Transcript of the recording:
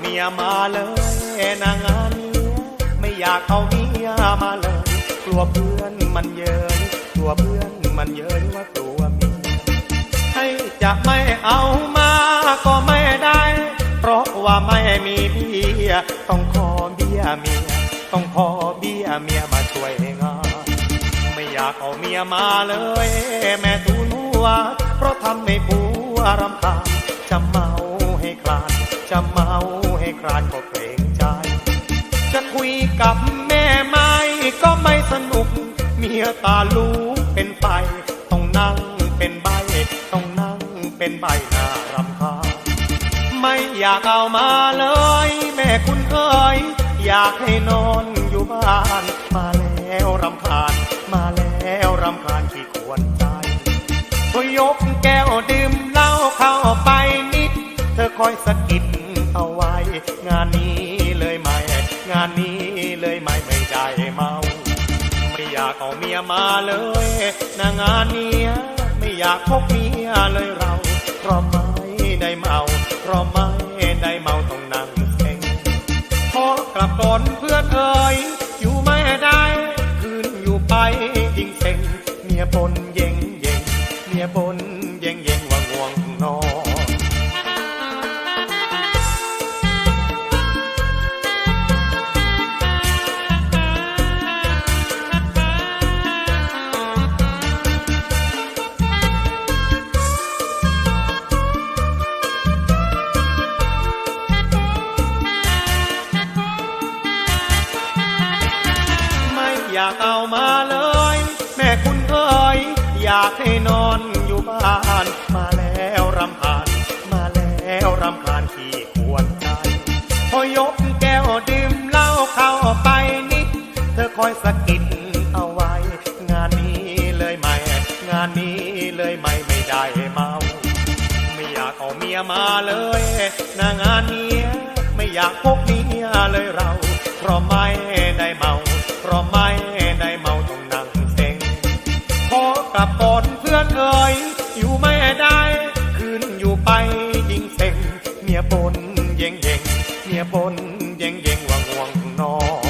เมียมาเลยนางงานนี้ไม่อยากเอาเมียมาเลย กลัวเพื่อนมันเยินกลัวเพื่อนมันเยินว่ากลัวเมียให้จะไม่เอามาก็ไม่ได้ เพราะว่าไม่มีเบี้ยต้องขอเบี้ยเมียต้องขอเบี้ยเมียมาช่วยงานไม่อยากเอาเมียมาเลย แม่ทูนัวเพราะทำให้ผัวรำคาญจะเมาให้คลานจะเมา ให้คลานก็เกรงใจ จะคุยกับแม่ไม่ก็ไม่สนุก เมียตาลูกเป็นไฟต้องนั่งเป็นใบต้องนั่งเป็นใบหน้ารำคาญไม่อยากเอามาเลย แม่คุณเอ๋ยอยากให้นอนอยู่บ้าน มาแล้วรำคาญ มาแล้วรำคาญที่ควรใจก็ยกแก้วดื่มเหล้าเข้าไปนิด เธอคอยสะกิด งานนี้เลยไหมงานนี้เลยไหมไม่ได้เมา ไม่อยากเอาเมียมาเลยนางานเนี้ยไม่อยากพกเมียเลยเราเพราะไม่ได้เมาเพราะไม่ได้เมาต้องนั่งเซ็งพอกลับก่อนเพื่อนเอ่ยอยู่ไม่ได้คืนอยู่ไปยิ่งเซ็งเมียบนเย่งเย่งเมียบนเย่งเย่งว่าง่วงนอน อยากเอามาเลย แม่คุณเอ๋ยอยากให้นอนอยู่บ้าน มาแล้วรำคาญมาแล้วรำคาญที่ควรใจพอยกแก้วดื่มเหล้าเข้าไปนิด เธอคอยสะกิดเอาไว้ งานนี้เลยไหมงานนี้เลยไหมไม่ได้เมา ไม่อยากเอาเมียมาเลยนางานเนี้ยไม่อยากพกเมียเลยเรา เพราะไม่ได้เมา เพราะไม่ พื่อนเอ่ยอยู่ไม่ได้คืนอยู่ไปยิ่งเซ็งเมียบนเย่งเย่งเมียบนเย่งเย่งว่าง่วงนอน